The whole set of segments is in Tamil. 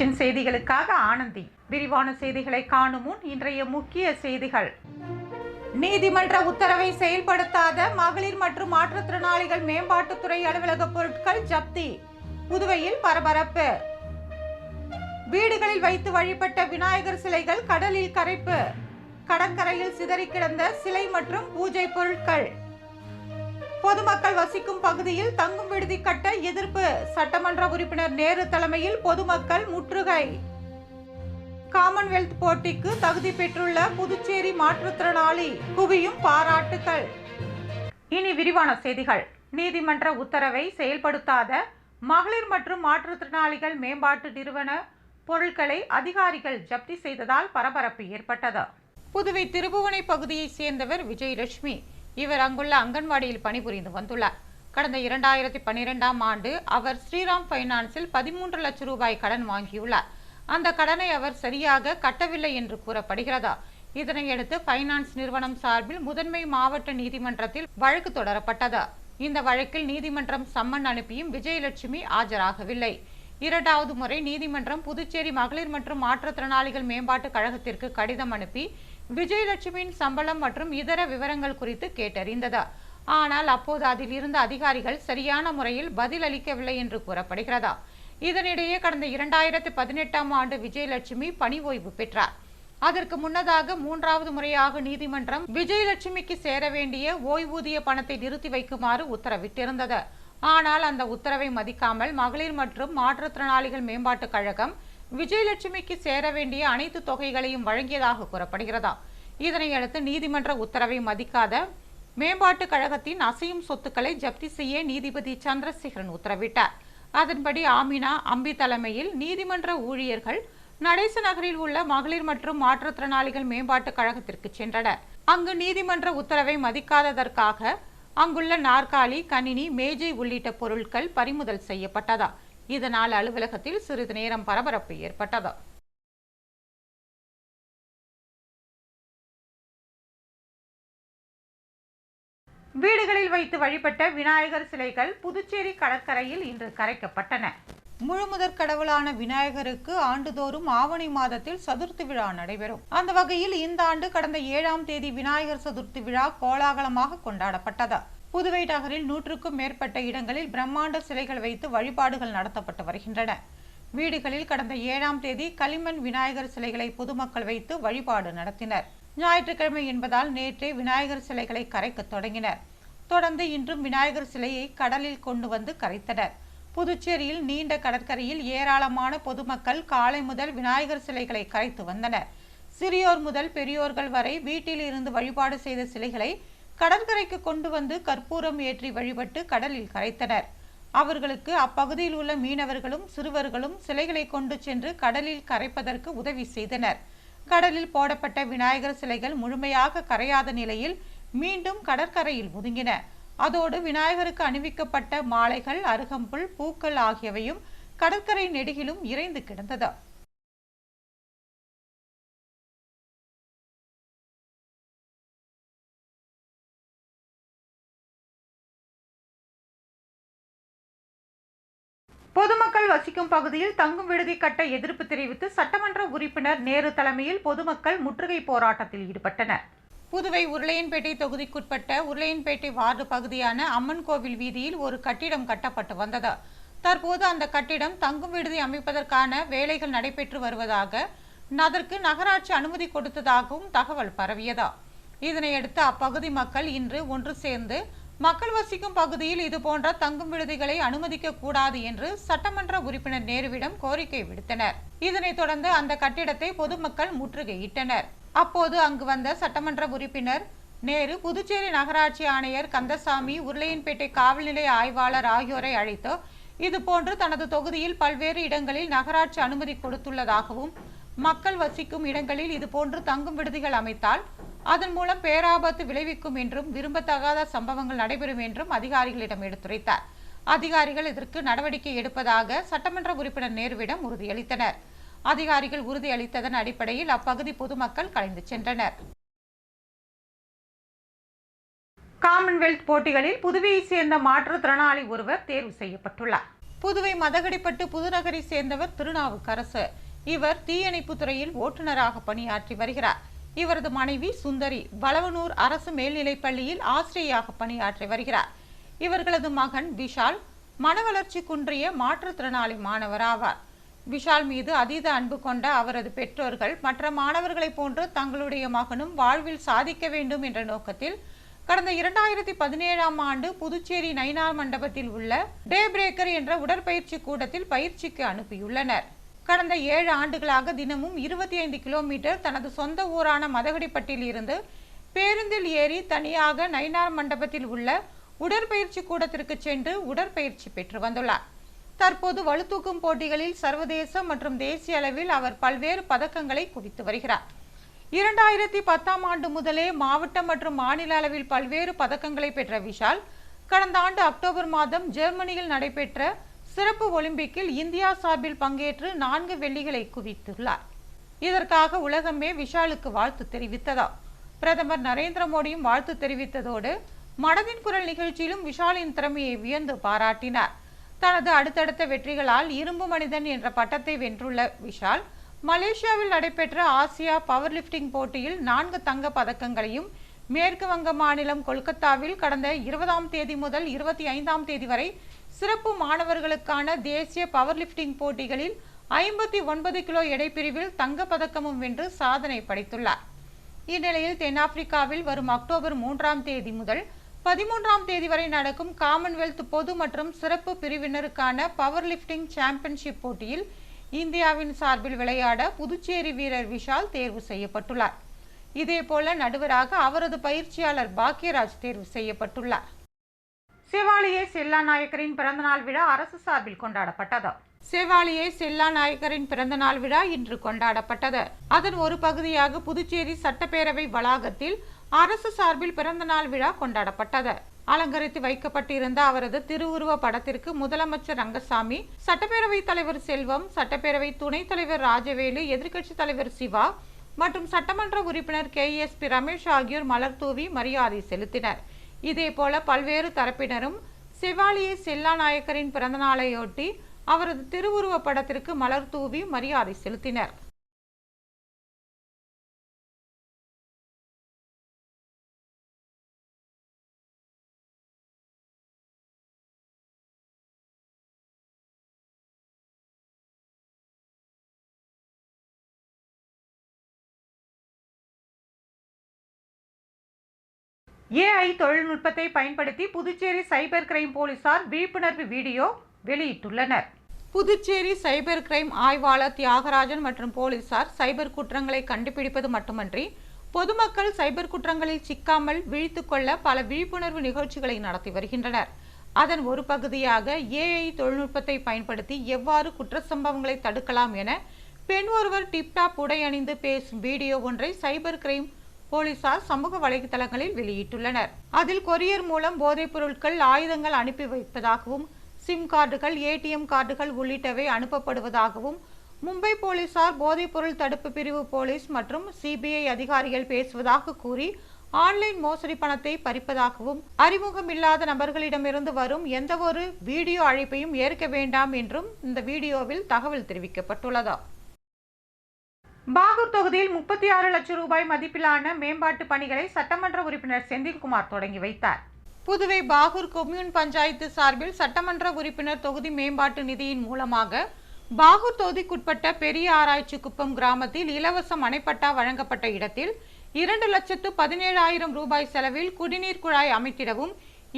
விஷன் செய்திகளுக்காக ஆனந்தி. விரிவான செய்திகளை காணும் முன் இன்றைய முக்கிய செய்திகள். நீதிமன்ற உத்தரவை செயல்படுத்தாத மகளிர் மற்றும் மாற்றுத்திறனாளிகள் மேம்பாட்டுத்துறை அலுவலக பொருட்கள் ஜப்தி. புதுவையில் பரபரப்பு. வீடுகளில் வைத்து வழிபட்ட விநாயகர் சிலைகள் கடலில் கரைப்பு. கடற்கரையில் சிதறி கிடந்த சிலை மற்றும் பூஜை பொருட்கள். பொதுமக்கள் வசிக்கும் பகுதியில் தங்கும் விடுதி கட்ட எதிர்ப்பு சட்டமன்ற உறுப்பினர் நேரு தலைமையில் பொதுமக்கள் முற்றுகை. காமன்வெல்த் போட்டிக்கு தகுதி பெற்றுள்ள புதுச்சேரி மாற்றுத்திறனாளி குவியும் பாராட்டுகள் இனி விரிவான செய்திகள். நீதிமன்ற உத்தரவை செயல்படுத்தாத மகளிர் மற்றும் மாற்றுத்திறனாளிகள் மேம்பாட்டு நிறுவன பொருட்களை அதிகாரிகள் ஜப்தி செய்ததால் பரபரப்பு ஏற்பட்டது. புதுவை திருபுவனை பகுதியைச் சேர்ந்தவர் விஜயலட்சுமி. இவர் அங்குள்ள அங்கன்வாடியில் பணிபுரிந்து வந்துள்ளார். கடந்த இரண்டாயிரத்தி பன்னிரெண்டாம் ஆண்டு அவர் ஸ்ரீராம் பைனான்சில் பதிமூன்று லட்சம் ரூபாய் கடன் வாங்கியுள்ளார். அந்த கடனை அவர் சரியாக கட்டவில்லை என்று கூறப்படுகிறதா? இதனையடுத்து பைனான்ஸ் நிறுவனம் சார்பில் முதன்மை மாவட்ட நீதிமன்றத்தில் வழக்கு தொடரப்பட்டது? இந்த வழக்கில் நீதிமன்றம் சம்மன் அனுப்பியும் விஜயலட்சுமி ஆஜராகவில்லை. இரண்டாவது முறை நீதிமன்றம் புதுச்சேரி மகளிர் மற்றும் மாற்றுத்திறனாளிகள் மேம்பாட்டு கழகத்திற்கு கடிதம் அனுப்பி விஜயலட்சுமியின் சம்பளம் மற்றும் இதர விவரங்கள் குறித்து கேட்டறிந்தது? ஆனால் அப்போது அதில் இருந்த அதிகாரிகள் சரியான முறையில் பதில் அளிக்கவில்லை என்று கூறப்படுகிறதா? இதனிடையே கடந்த இரண்டாயிரத்து பதினெட்டாம் ஆண்டு விஜயலட்சுமி பணி ஓய்வு பெற்றார். அதற்கு முன்னதாக மூன்றாவது முறையாக நீதிமன்றம் விஜயலட்சுமிக்கு சேர வேண்டிய ஓய்வூதிய பணத்தை நிறுத்தி வைக்குமாறு உத்தரவிட்டிருந்தது. ஆனால் அந்த உத்தரவை மதிக்காமல் மகளிர் மற்றும் மாற்றுத்திறனாளிகள் மேம்பாட்டுக் கழகம் விஜயலட்சுமிக்கு சேர வேண்டிய அனைத்து தொகைகளையும் வழங்கியதாக கூறப்படுகிறதா? இதனையடுத்து நீதிமன்ற உத்தரவை மதிக்காத மேம்பாட்டு கழகத்தின் அசையும் சொத்துக்களை ஜப்தி செய்ய நீதிபதி சந்திரசேகரன் உத்தரவிட்டார். அதன்படி ஆமினா அம்பி தலைமையில் நீதிமன்ற ஊழியர்கள் நடேச நகரில் உள்ள மகளிர் மற்றும் மாற்றுத்திறனாளிகள் மேம்பாட்டு கழகத்திற்கு சென்றனர். அங்கு நீதிமன்ற உத்தரவை மதிக்காததற்காக அங்குள்ள நாற்காலி கணினி மேஜை உள்ளிட்ட பொருட்கள் பறிமுதல் செய்யப்பட்டதா? இதனால் அலுவலகத்தில் சிறிது நேரம் பரபரப்பு ஏற்பட்டது. வீடுகளில் வைத்து வழிபட்ட விநாயகர் சிலைகள் புதுச்சேரி கடற்கரையில் இன்று கரைக்கப்பட்டன. முழுமுதற் கடவுளான விநாயகருக்கு ஆண்டுதோறும் ஆவணி மாதத்தில் சதுர்த்தி விழா நடைபெறும். அந்த வகையில் இந்த ஆண்டு கடந்த ஏழாம் தேதி விநாயகர் சதுர்த்தி விழா கோலாகலமாக கொண்டாடப்பட்டது. புதுவை நகரில் நூற்றுக்கும் மேற்பட்ட இடங்களில் பிரம்மாண்ட சிலைகள் வைத்து வழிபாடுகள் நடத்தப்பட்டு வருகின்றன. வீடுகளில் கடந்த ஏழாம் தேதி களிமண் விநாயகர் சிலைகளை பொதுமக்கள் வைத்து வழிபாடு நடத்தினர். ஞாயிற்றுக்கிழமை என்பதால் நேற்றே விநாயகர் சிலைகளை கரைக்க தொடங்கினர். தொடர்ந்து இன்றும் விநாயகர் சிலையை கடலில் கொண்டு வந்து கரைத்தனர். புதுச்சேரியில் நீண்ட கடற்கரையில் ஏராளமான பொதுமக்கள் காலை முதல் விநாயகர் சிலைகளை கரைத்து வந்தனர். சிறியோர் முதல் பெரியோர்கள் வரை வீட்டில் இருந்து வழிபாடு செய்த சிலைகளை கடற்கரைக்கு கொண்டு வந்து கற்பூரம் ஏற்றி வழிபட்டு கடலில் கரைத்தனர். அவர்களுக்கு அப்பகுதியில் உள்ள மீனவர்களும் சிறுவர்களும் சிலைகளை கொண்டு சென்று கடலில் கரைப்பதற்கு உதவி செய்தனர். கடலில் போடப்பட்ட விநாயகர் சிலைகள் முழுமையாக கரையாத நிலையில் மீண்டும் கடற்கரையில் ஒதுங்கின அதோடு விநாயகருக்கு அணிவிக்கப்பட்ட மாலைகள் அருகம்புல் பூக்கள் ஆகியவையும் கடற்கரை நெடுகிலும் இறைந்து கிடந்தது. பொதுமக்கள் வசிக்கும் பகுதியில் தங்கும் விடுதி கட்ட எதிர்ப்பு தெரிவித்து சட்டமன்ற உறுப்பினர் நேரு தலைமையில் பொதுமக்கள் முற்றுகை போராட்டத்தில் ஈடுபட்டனர். புதுவை உருளையன்பேட்டை தொகுதிக்குட்பட்ட உருளையன்பேட்டை வார்டு பகுதியான அம்மன் கோவில் வீதியில் ஒரு கட்டிடம் கட்டப்பட்டு வந்தது. தற்போது அந்த கட்டிடம் தங்கும் விடுதி அமைப்பதற்கான வேலைகள் நடைபெற்று வருவதாக அதற்கு நகராட்சி அனுமதி கொடுத்ததாகவும் தகவல் பரவியதா. இதனையடுத்து அப்பகுதி மக்கள் இன்று ஒன்று சேர்ந்து மக்கள் வசிக்கும் பகுதியில் இதுபோன்ற தங்கும் விடுதிகளை அனுமதிக்க கூடாது என்று சட்டமன்ற உறுப்பினர் நேருவிடம் கோரிக்கை விடுத்தனர். இதனைத் தொடர்ந்து அந்த கட்டிடத்தை பொதுமக்கள் முற்றுகையிட்டனர். அப்போது அங்கு வந்த சட்டமன்ற உறுப்பினர் நேரு புதுச்சேரி நகராட்சி ஆணையர் கந்தசாமி உருளையன்பேட்டை காவல் நிலைய ஆய்வாளர் ஆகியோரை அழைத்து இதுபோன்று தனது தொகுதியில் பல்வேறு இடங்களில் நகராட்சி அனுமதி கொடுத்துள்ளதாகவும் மக்கள் வசிக்கும் இடங்களில் இதுபோன்று தங்கும் விடுதிகள் அமைத்தால் அதன் மூலம் பேராபத்து விளைவிக்கும் என்றும் விரும்பத்தகாத சம்பவங்கள் நடைபெறும் என்றும் அதிகாரிகளிடம் எடுத்துரைத்தார். அதிகாரிகள் இதற்கு நடவடிக்கை எடுப்பதாக சட்டமன்ற உறுப்பினர் நேருவிடம் உறுதியளித்தனர். அதிகாரிகள் உறுதியளித்ததன் அடிப்படையில் அப்பகுதி பொதுமக்கள் கலைந்து சென்றனர். காமன்வெல்த் போட்டிகளில் புதுவையைச் சேர்ந்த மாற்றுத்திறனாளி ஒருவர் தேர்வு செய்யப்பட்டுள்ளார். புதுவை மதகடிப்பட்டு புதுநகரை சேர்ந்தவர் திருநாவுக்கரசு. இவர் தீயணைப்பு துறையில் ஓட்டுநராக பணியாற்றி வருகிறார். இவரது மனைவி சுந்தரி வளவனூர் அரசு மேல்நிலைப் பள்ளியில் ஆசிரியையாக பணியாற்றி வருகிறார். இவர்களது மகன் விஷால் மனவளர்ச்சி குன்றிய மாற்றுத்திறனாளி மாணவர் ஆவார். விஷால் மீது அதீத அன்பு கொண்ட அவரது பெற்றோர்கள் மற்ற மாணவர்களைப் போன்று தங்களுடைய மகனும் வாழ்வில் சாதிக்க வேண்டும் என்ற நோக்கத்தில் கடந்த இரண்டாயிரத்தி பதினேழாம் ஆண்டு புதுச்சேரி நைனார் மண்டபத்தில் உள்ள டே பிரேக்கர் என்ற உடற்பயிற்சி கூடத்தில் பயிற்சிக்கு அனுப்பியுள்ளனர். கடந்த ஏழு ஆண்டுகளாக தினமும் இருபத்தி ஐந்து கிலோமீட்டர் தனது சொந்த ஊரான மதகடிப்பட்டில் இருந்து பேருந்தில் ஏறி தனியாக நயினார் மண்டபத்தில் உள்ள உடற்பயிற்சி கூடத்திற்கு சென்று உடற்பயிற்சி பெற்று வந்துள்ளார். தற்போது வலுத்தூக்கும் போட்டிகளில் சர்வதேச மற்றும் தேசிய அளவில் அவர் பல்வேறு பதக்கங்களை குவித்து வருகிறார். இரண்டாயிரத்தி பத்தாம் ஆண்டு முதலே மாவட்ட மற்றும் மாநில அளவில் பல்வேறு பதக்கங்களை பெற்ற விஷால் கடந்த ஆண்டு அக்டோபர் மாதம் ஜெர்மனியில் நடைபெற்ற சிறப்பு ஒலிம்பிக்கில் இந்தியா சார்பில் பங்கேற்று நான்கு வெள்ளிகளை குவித்துள்ளார். இதற்காக உலகமே விஷாலுக்கு வாழ்த்து தெரிவித்ததா? பிரதமர் நரேந்திர மோடியும் வாழ்த்து தெரிவித்ததோடு மனதின் குரல் நிகழ்ச்சியிலும் விஷாலின் திறமையை வியந்து பாராட்டினார். தனது அடுத்தடுத்த வெற்றிகளால் இரும்பு மனிதன் என்ற பட்டத்தை வென்றுள்ள விஷால் மலேசியாவில் நடைபெற்ற ஆசியா பவர் லிப்டிங் போட்டியில் நான்கு தங்க பதக்கங்களையும் மேற்கு வங்க மாநிலம் கொல்கத்தாவில் கடந்த இருபதாம் தேதி முதல் இருபத்தி ஐந்தாம் தேதி வரை சிறப்பு மாணவர்களுக்கான தேசிய பவர் லிஃப்டிங் போட்டிகளில் ஐம்பத்தி ஒன்பது கிலோ எடைப்பிரிவில் தங்கப் பதக்கமும் வென்று சாதனை படைத்துள்ளார். இந்நிலையில் தென்னாப்பிரிக்காவில் வரும் அக்டோபர் மூன்றாம் தேதி முதல் பதிமூன்றாம் தேதி வரை நடக்கும் காமன்வெல்த் பொது மற்றும் சிறப்பு பிரிவினருக்கான பவர் லிஃப்டிங் சாம்பியன்ஷிப் போட்டியில் இந்தியாவின் சார்பில் விளையாட புதுச்சேரி வீரர் விஷால் தேர்வு செய்யப்பட்டுள்ளார். இதேபோல நடுவராக அவரது பயிற்சியாளர் பாக்யராஜ் தேர்வு செய்யப்பட்டுள்ளார். செவாலியே செல்லா நாயக்கரின் பிறந்தநாள் விழா அரசு சார்பில் கொண்டாடப்பட்டது. செவாலியே செல்லா நாயக்கரின் பிறந்தநாள் விழா இன்று கொண்டாடப்பட்டது. அதன் ஒரு பகுதியாக புதுச்சேரி சட்டப்பேரவை வளாகத்தில் அரசு சார்பில் பிறந்தநாள் விழா கொண்டாடப்பட்டது. அலங்கரித்து வைக்கப்பட்டிருந்த அவரது திருவுருவ படத்திற்கு முதலமைச்சர் ரங்கசாமி சட்டப்பேரவைத் தலைவர் செல்வம் சட்டப்பேரவை துணைத் தலைவர் ராஜவேலு எதிர்க்கட்சித் தலைவர் சிவா மற்றும் சட்டமன்ற உறுப்பினர் கே எஸ் பி ரமேஷ் ஆகியோர் மலர் தூவி மரியாதை செலுத்தினர். இதேபோல பல்வேறு தரப்பினரும் செவாலியே செல்லாநாயக்கரின் பிறந்தநாளையொட்டி அவரது திருவுருவ படத்திற்கு மலர் தூவி மரியாதை செலுத்தினர். ஏஐ தொழில்நுட்பத்தை பயன்படுத்தி புதுச்சேரி சைபர் கிரைம் போலீசார் விழிப்புணர்வு வீடியோ வெளியிட்டுள்ளனர். புதுச்சேரி சைபர் கிரைம் ஆய்வாளர் தியாகராஜன் மற்றும் போலீசார் சைபர் குற்றங்களை கண்டுபிடிப்பது மட்டுமன்றி பொதுமக்கள் சைபர் குற்றங்களில் சிக்காமல் விழித்துக்கொள்ள பல விழிப்புணர்வு நிகழ்ச்சிகளை நடத்தி வருகின்றனர். அதன் ஒரு பகுதியாக ஏஐ தொழில்நுட்பத்தை பயன்படுத்தி எவ்வாறு குற்ற சம்பவங்களை தடுக்கலாம் என பெண் ஒருவர் டிப்டாப் உடை அணிந்து பேசும் வீடியோ ஒன்றை சைபர் கிரைம் போலீசார் சமூக வலைதளங்களில் வெளியிட்டுள்ளனர். அதில் கொரியர் மூலம் போதைப் பொருட்கள் ஆயுதங்கள் அனுப்பி வைப்பதாகவும் சிம் கார்டுகள் ஏடிஎம் கார்டுகள் உள்ளிட்டவை அனுப்பப்படுவதாகவும் மும்பை போலீசார் போதைப்பொருள் தடுப்பு பிரிவு போலீஸ் மற்றும் சிபிஐ அதிகாரிகள் பேசுவதாக கூறி ஆன்லைன் மோசடி பணத்தை பறிப்பதாகவும் அறிமுகமில்லாத நபர்களிடமிருந்து வரும் எந்தவொரு வீடியோ அழைப்பையும் ஏற்க வேண்டாம் என்றும் இந்த வீடியோவில் தகவல் தெரிவிக்கப்பட்டுள்ளதா. பாகூர் தொகுதியில் முப்பத்தி ஆறு லட்சம் ரூபாய் மதிப்பிலான மேம்பாட்டு பணிகளை சட்டமன்ற உறுப்பினர் செந்தில்குமார் தொடங்கி வைத்தார். புதுவை பாகூர் கொம்யூன் பஞ்சாயத்து சார்பில் சட்டமன்ற உறுப்பினர் தொகுதி மேம்பாட்டு நிதியின் மூலமாக பாகூர் தொகுதிக்குட்பட்ட பெரிய ஆராய்ச்சி குப்பம் கிராமத்தில் இலவச மனைப்பட்டா வழங்கப்பட்ட இடத்தில் இரண்டு லட்சத்து பதினேழாயிரம் ரூபாய் செலவில் குடிநீர் குழாய் அமைத்திடவும்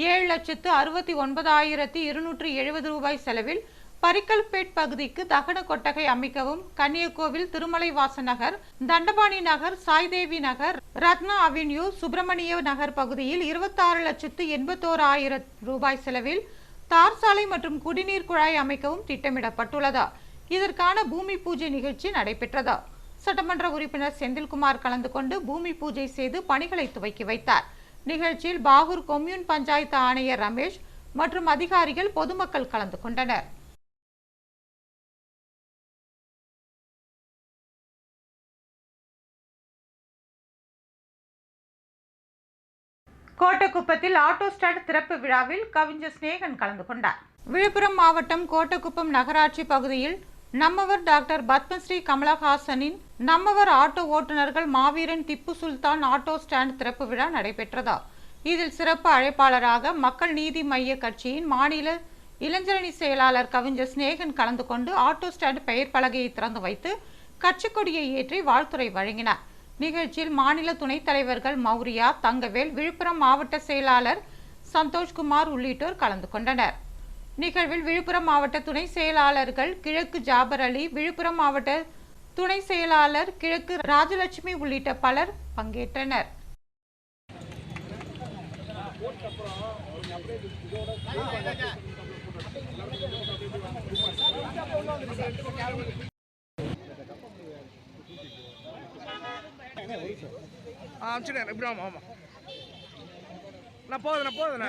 ஏழு லட்சத்து அறுபத்தி ஒன்பதாயிரத்தி இருநூற்றி எழுபது ரூபாய் செலவில் பரிக்கல்பேட் பகுதிக்கு தகன கொட்டகை அமைக்கவும் கன்னியகோவில் திருமலைவாச நகர் தண்டபாணி நகர் சாய்தேவி நகர் ரத்னா அவென்யூ சுப்பிரமணிய நகர் பகுதியில் இருபத்தாறு லட்சத்து எண்பத்தோரு ஆயிரம் ரூபாய் செலவில் தார் சாலை மற்றும் குடிநீர் குழாய் அமைக்கவும் திட்டமிடப்பட்டுள்ளதா. இதற்கான பூமி பூஜை நிகழ்ச்சி நடைபெற்றதா. சட்டமன்ற உறுப்பினர் செந்தில்குமார் கலந்து கொண்டு பூமி பூஜை செய்து பணிகளை துவக்கி வைத்தார். நிகழ்ச்சியில் பாகூர் கொம்யூன் பஞ்சாயத்து ஆணையர் ரமேஷ் மற்றும் அதிகாரிகள் பொதுமக்கள் கலந்து கொண்டனர். கோட்டக்குப்பத்தில் ஆட்டோ ஸ்டாண்ட் திறப்பு விழாவில் கவிஞர் சிநேகன் கலந்து கொண்டார். விழுப்புரம் மாவட்டம் கோட்டக்குப்பம் நகராட்சி பகுதியில் நம்மவர் டாக்டர் பத்மஸ்ரீ கமலஹாசனின் நம்மவர் ஆட்டோ ஓட்டுநர்கள் மாவீரன் திப்பு சுல்தான் ஆட்டோ ஸ்டாண்ட் திறப்பு விழா நடைபெற்றதா? இதில் சிறப்பு அழைப்பாளராக மக்கள் நீதி மைய கட்சியின் மாநில இளைஞரணி செயலாளர் கவிஞர் சிநேகன் கலந்து கொண்டு ஆட்டோ ஸ்டாண்ட் பெயர் பலகையை திறந்து வைத்து கட்சிக்கொடியை ஏற்றி வாழ்த்துறை வழங்கினார். நிகழ்ச்சியில் மாநில துணைத் தலைவர்கள் மௌரியா தங்கவேல் விழுப்புரம் மாவட்ட செயலாளர் சந்தோஷ்குமார் உள்ளிட்டோர் கலந்து கொண்டனர். நிகழ்வில் விழுப்புரம் மாவட்ட துணை செயலாளர்கள் கிழக்கு ஜாபர் அலி விழுப்புரம் மாவட்ட துணை செயலாளர் கிழக்கு ராஜலட்சுமி உள்ளிட்ட பலர் பங்கேற்றனர். ஆ இப்படி ஆமாம் ஆமாம் நான் போதுண்ணா போதுண்ணா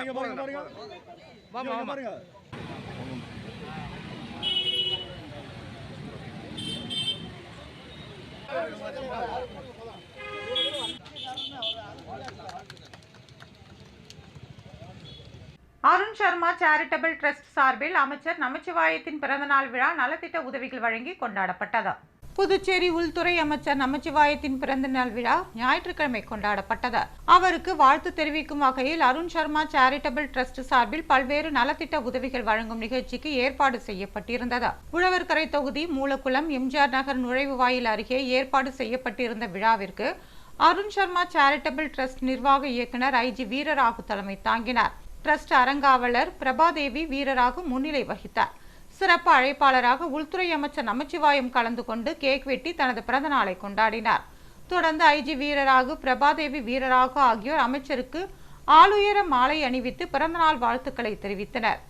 அருண் சர்மா சேரிட்டபிள் ட்ரஸ்ட் சார்பில் அமைச்சர் நமச்சிவாயத்தின் பிறந்தநாள் விழா நலத்திட்ட உதவிகள் வழங்கி கொண்டாடப்பட்டது. புதுச்சேரி உள்துறை அமைச்சர் நமச்சிவாயத்தின் பிறந்தநாள் விழா ஞாயிற்றுக்கிழமை கொண்டாடப்பட்டது. அவருக்கு வாழ்த்து தெரிவிக்கும் வகையில் அருண் சர்மா சேரிட்டபிள் ட்ரஸ்ட் சார்பில் பல்வேறு நலத்திட்ட உதவிகள் வழங்கும் நிகழ்ச்சிக்கு ஏற்பாடு செய்யப்பட்டிருந்தது. உழவர்கரை தொகுதி மூலக்குளம் எம்ஜிஆர் நகர் நுழைவு வாயில் அருகே ஏற்பாடு செய்யப்பட்டிருந்த விழாவிற்கு அருண் சர்மா சேரிட்டபிள் டிரஸ்ட் நிர்வாக இயக்குனர் ஐஜி வீரராகு தலைமை தாங்கினார். டிரஸ்ட் அறங்காவலர் பிரபாதேவி வீரராகு முன்னிலை வகித்தார். சிறப்பு அழைப்பாளராக உள்துறை அமைச்சர் நமச்சிவாயம் கலந்து கொண்டு கேக் வெட்டி தனது பிறந்த நாளை கொண்டாடினார். தொடர்ந்து ஐஜி வீரராகு பிரபாதேவி வீரராகு ஆகியோர் அமைச்சருக்கு ஆளுயர மாலை அணிவித்து பிறந்தநாள் வாழ்த்துக்களை தெரிவித்தனர்.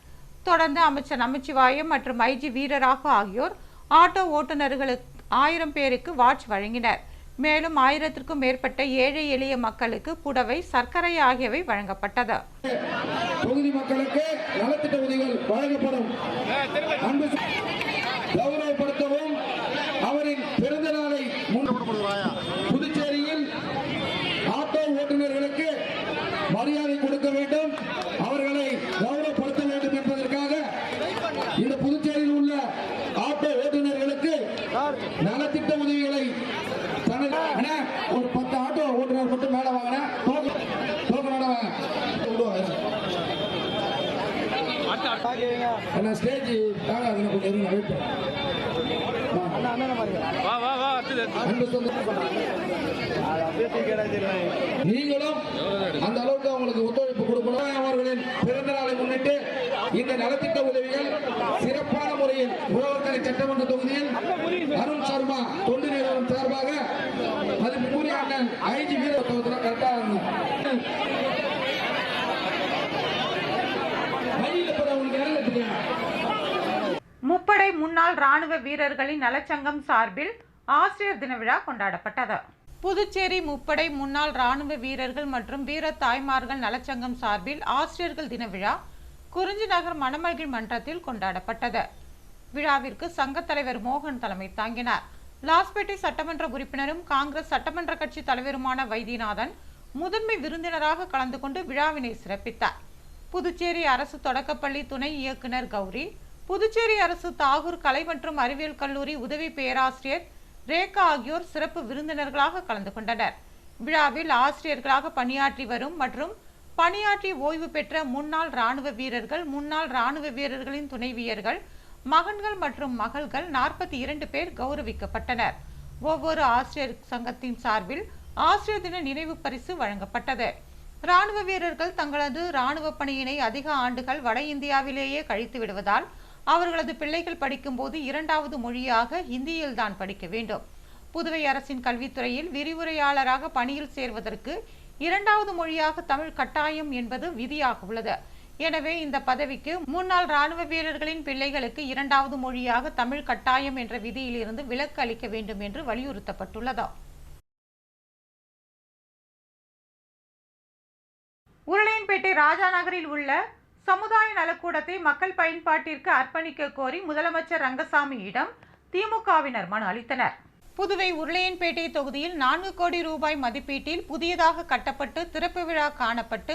தொடர்ந்து அமைச்சர் நமச்சிவாயம் மற்றும் ஐஜி வீரராகு ஆகியோர் ஆட்டோ ஓட்டுநர்களுக்கு ஆயிரம் பேருக்கு வாட்ச் வழங்கினர். மேலும் ஆயிரத்திற்கும் மேற்பட்ட ஏழை எளிய மக்களுக்கு புடவை சர்க்கரை ஆகியவை வழங்கப்பட்டது. தொகுதி மக்களுக்கு நலத்திட்ட உதவிகள் வழங்கப்படும். கௌரவப்படுத்தவும் அவரின் பிறந்த நாளை புதுச்சேரியில் ஆட்டோ ஓட்டுநர்களுக்கு மரியாதை கொடுக்க வேண்டும். அவர்களை கௌரவப்படுத்த வேண்டும் என்பதற்காக இந்த புதுச்சேரியில் உள்ள ஆட்டோ ஓட்டுநர்களுக்கு நலத்திட்ட உதவிகளை ஒரு பத்து ஆட்டோ ஓட்டுநர் மட்டும் மேல வாங்கினா டோக்கனோட வாங்க. விடுவாங்க அண்ணா ஸ்டேஜ் தாங்க அதுல கொஞ்சம் இருங்க வெயிட் வா வா வா நீங்களும் அந்த அளவுக்கு அவங்களுக்கு ஒத்துழைப்பு கொடுக்கணும். அவர்களின் பிறந்த நாளை முன்னிட்டு இந்த நலத்திட்ட உதவிகள் சிறப்பான முறையில் உழவர்கரை சட்டமன்ற தொகுதியில் அருண் சர்மா தொண்டு நிறுவனம் சார்பாக மதிப்புக்குரிய அண்ணன் ஐஜி வீரத்தவத்தில் கரெக்டாக இருந்தோம் முப்படை முன்னாள் ராணுவ வீரர்களின் நலச்சங்கம் சார்பில் ஆசிரியர் தின விழா கொண்டாடப்பட்டது. புதுச்சேரி முப்படை முன்னாள் ராணுவ வீரர்கள் மற்றும் வீர தாய்மார்கள் நலச்சங்கம் சார்பில் ஆசிரியர்கள் தின விழா குறிஞ்சி நகர் மணமகிழ் மன்றத்தில் கொண்டாடப்பட்டது. விழாவிற்கு சங்கத் தலைவர் மோகன் தலைமை தாங்கினார். லாஸ்பேட்டை சட்டமன்ற உறுப்பினரும் காங்கிரஸ் சட்டமன்ற கட்சி தலைவருமான வைத்தியநாதன் முதன்மை விருந்தினராக கலந்து கொண்டு விழாவினை சிறப்பித்தார். புதுச்சேரி அரசு தொடக்கப்பள்ளி துணை இயக்குனர் கௌரி புதுச்சேரி அரசு தாகூர் கலை மற்றும் அறிவியல் கல்லூரி உதவி பேராசிரியர் ரேகா ஆகியோர் சிறப்பு விருந்தினர்களாக கலந்து கொண்டனர். விழாவில் ஆசிரியர்களாக பணியாற்றி வரும் மற்றும் பணியாற்றி ஓய்வு பெற்ற முன்னாள் ராணுவ வீரர்கள் முன்னாள் ராணுவ வீரர்களின் துணைவியர்கள் மகன்கள் மற்றும் மகள்கள் நாற்பத்தி இரண்டு பேர் கௌரவிக்கப்பட்டனர். ஒவ்வொரு ஆசிரியர் சங்கத்தின் சார்பில் ஆசிரியர் தின நினைவு பரிசு வழங்கப்பட்டது. ராணுவ வீரர்கள் தங்களது ராணுவ பணியினை அதிக ஆண்டுகள் வட இந்தியாவிலேயே கழித்து விடுவதால் அவர்களது பிள்ளைகள் படிக்கும்போது இரண்டாவது மொழியாக ஹிந்தியில் தான் படிக்க வேண்டும். புதுவை அரசின் கல்வித்துறையில் விரிவுரையாளராக பணியில் சேர்வதற்கு இரண்டாவது மொழியாக தமிழ் கட்டாயம் என்பது விதியாக உள்ளது. எனவே இந்த பதவிக்கு முன்னாள் ராணுவ வீரர்களின் பிள்ளைகளுக்கு இரண்டாவது மொழியாக தமிழ் கட்டாயம் என்ற விதியிலிருந்து விலக்கு அளிக்க வேண்டும் என்று வலியுறுத்தப்பட்டுள்ளதா. உருளையன்பேட்டை ராஜா நகரில் உள்ள சமுதாய நலக்கூடத்தை மக்கள் பயன்பாட்டிற்கு அர்ப்பணிக்க கோரி முதலமைச்சர் ரங்கசாமியிடம் திமுகவினர் மனு அளித்தனர். புதுவை உருளையன்பேட்டை தொகுதியில் நான்கு கோடி ரூபாய் மதிப்பீட்டில் புதியதாக கட்டப்பட்டு திறப்பு விழா காணப்பட்டு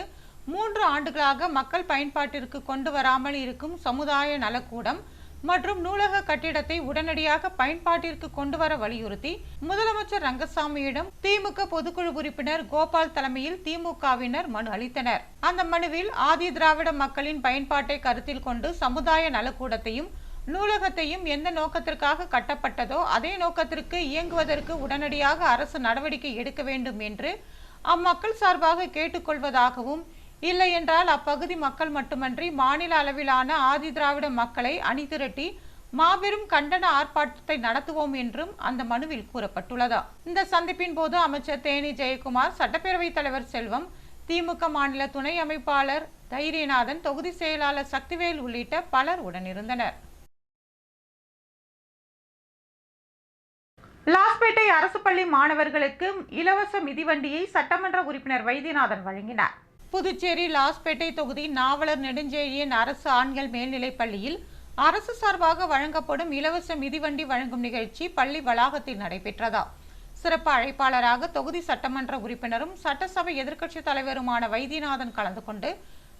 மூன்று ஆண்டுகளாக மக்கள் பயன்பாட்டிற்கு கொண்டு வராமல் இருக்கும் சமுதாய நலக்கூடம் மற்றும் நூலக கட்டிடத்தை உடனடியாக பயன்பாட்டிற்கு கொண்டு வர வலியுறுத்தி முதலமைச்சர் ரங்கசாமியிடம் திமுக பொதுக்குழு உறுப்பினர் கோபால் தலைமையில் திமுகவினர் மனு அளித்தனர். அந்த மனுவில் ஆதி திராவிட மக்களின் பயன்பாட்டை கருத்தில் கொண்டு சமுதாய நலக்கூடத்தையும் நூலகத்தையும் எந்த நோக்கத்திற்காக கட்டப்பட்டதோ அதே நோக்கத்திற்கு இயங்குவதற்கு உடனடியாக அரசு நடவடிக்கை எடுக்க வேண்டும் என்று அம்மக்கள் சார்பாக கேட்டுக்கொள்வதாகவும் இல்லை என்றால் அப்பகுதி மக்கள் மட்டுமன்றி மாநில அளவிலான ஆதி திராவிட மக்களை அணிதிரட்டி மாபெரும் கண்டன ஆர்ப்பாட்டத்தை நடத்துவோம் என்றும் அந்த மனுவில் கூறப்பட்டுள்ளது. இந்த சந்திப்பின் போது அமைச்சர் தேனி ஜெயக்குமார் சட்டப்பேரவைத் தலைவர் செல்வம் திமுக மாநில துணை அமைப்பாளர் தைரியநாதன் தொகுதி செயலாளர் சக்திவேல் உள்ளிட்ட பலர் உடனிருந்தனர். லாஸ்பேட்டை அரசு பள்ளி மாணவர்களுக்கு இலவச மிதிவண்டியை சட்டமன்ற உறுப்பினர் வைத்தியநாதன் வழங்கினார். புதுச்சேரி லாஸ்பேட்டை தொகுதி நாவலர் நெடுஞ்செழியன் அரசு ஆண்கள் மேல்நிலைப் பள்ளியில் அரசு சார்பாக வழங்கப்படும் இலவச மிதிவண்டி வழங்கும் நிகழ்ச்சி பள்ளி வளாகத்தில் நடைபெற்றதா? சிறப்பு அழைப்பாளராக தொகுதி சட்டமன்ற உறுப்பினரும் சட்டசபை எதிர்க்கட்சித் தலைவருமான வைத்தியநாதன் கலந்து கொண்டு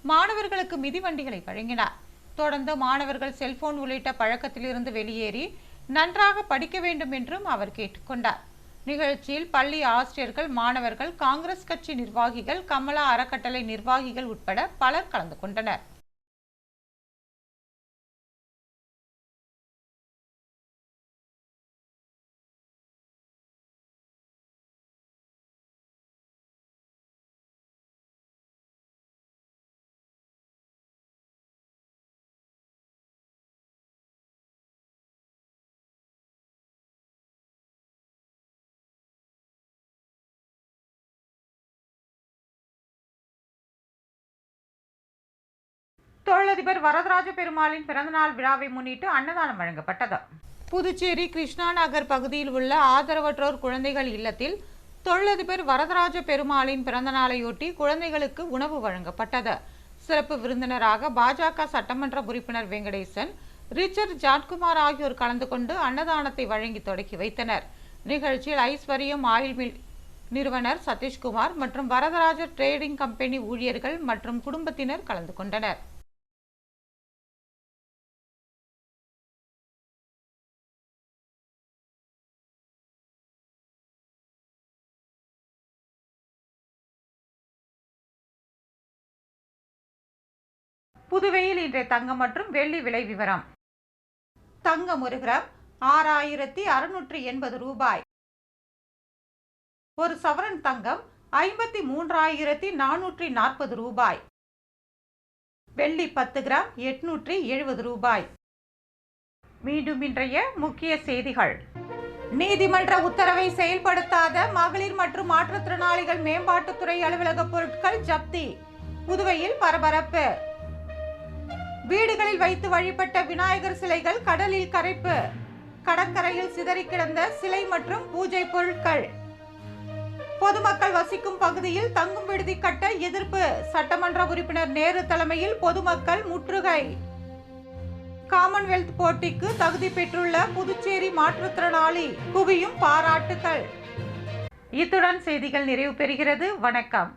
மாணவர்களுக்கு மிதிவண்டிகளை வழங்கினார். தொடர்ந்து மாணவர்கள் செல்போன் உள்ளிட்ட பழக்கத்திலிருந்து வெளியேறி நன்றாக படிக்க வேண்டும் என்றும் அவர் கேட்டுக்கொண்டார் நிகழ்ச்சியில் பள்ளி ஆசிரியர்கள் மாணவர்கள் காங்கிரஸ் கட்சி நிர்வாகிகள் கமலா அறக்கட்டளை நிர்வாகிகள் உட்பட பலர் கலந்து கொண்டனர். தொழிலதிபர் வரதராஜ பெருமாளின் பிறந்தநாள் விழாவை முன்னிட்டு அன்னதானம் வழங்கப்பட்டது. புதுச்சேரி கிருஷ்ணா நகர் பகுதியில் உள்ள ஆதரவற்றோர் குழந்தைகள் இல்லத்தில் தொழிலதிபர் வரதராஜ பெருமாளின் பிறந்தநாளையொட்டி குழந்தைகளுக்கு உணவு வழங்கப்பட்டது. சிறப்பு விருந்தினராக பாஜக சட்டமன்ற உறுப்பினர் வெங்கடேசன் ரிச்சர்ட் ஜான்குமார் ஆகியோர் கலந்து கொண்டு அன்னதானத்தை வழங்கி தொடக்கி வைத்தனர். நிகழ்ச்சியில் ஐஸ்வர்யம் ஆயில் மில் நிறுவனர் சதீஷ்குமார் மற்றும் வரதராஜ ட்ரேடிங் கம்பெனி ஊழியர்கள் மற்றும் குடும்பத்தினர் கலந்து கொண்டனர். புதுவையில் இன்றைய தங்கம் மற்றும் வெள்ளி விலை விவரம். தங்கம் ஒரு கிராம் ஆறாயிரத்தி அறுநூற்றி எண்பது ரூபாய். ஒரு சவரன் தங்கம் ஐம்பத்தி மூன்றாயிரத்தி நானூற்றி நாற்பது ரூபாய். வெள்ளி பத்து கிராம் எட்நூற்றி எழுபது ரூபாய். மீண்டும் இன்றைய முக்கிய செய்திகள். நீதிமன்ற உத்தரவை செயல்படுத்தாத மகளிர் மற்றும் மாற்றுத்திறனாளிகள் மேம்பாட்டுத்துறை அலுவலக பொருட்கள் ஜப்தி. புதுவையில் பரபரப்பு. வீடுகளில் வைத்து வழிபட்ட விநாயகர் சிலைகள் கடலில் கரைப்பு. கடற்கரையில் சிதறி கிடந்த சிலை மற்றும் பூஜை பொருட்கள். பொதுமக்கள் வசிக்கும் பகுதியில் தங்கும் விடுதி கட்ட எதிர்ப்பு. சட்டமன்ற உறுப்பினர் நேரு தலைமையில் பொதுமக்கள் முற்றுகை. காமன்வெல்த் போட்டிக்கு தகுதி பெற்றுள்ள புதுச்சேரி மாற்றுத்திறனாளி குவியும் பாராட்டுகள் இத்துடன் செய்திகள் நிறைவு பெறுகிறது. வணக்கம்.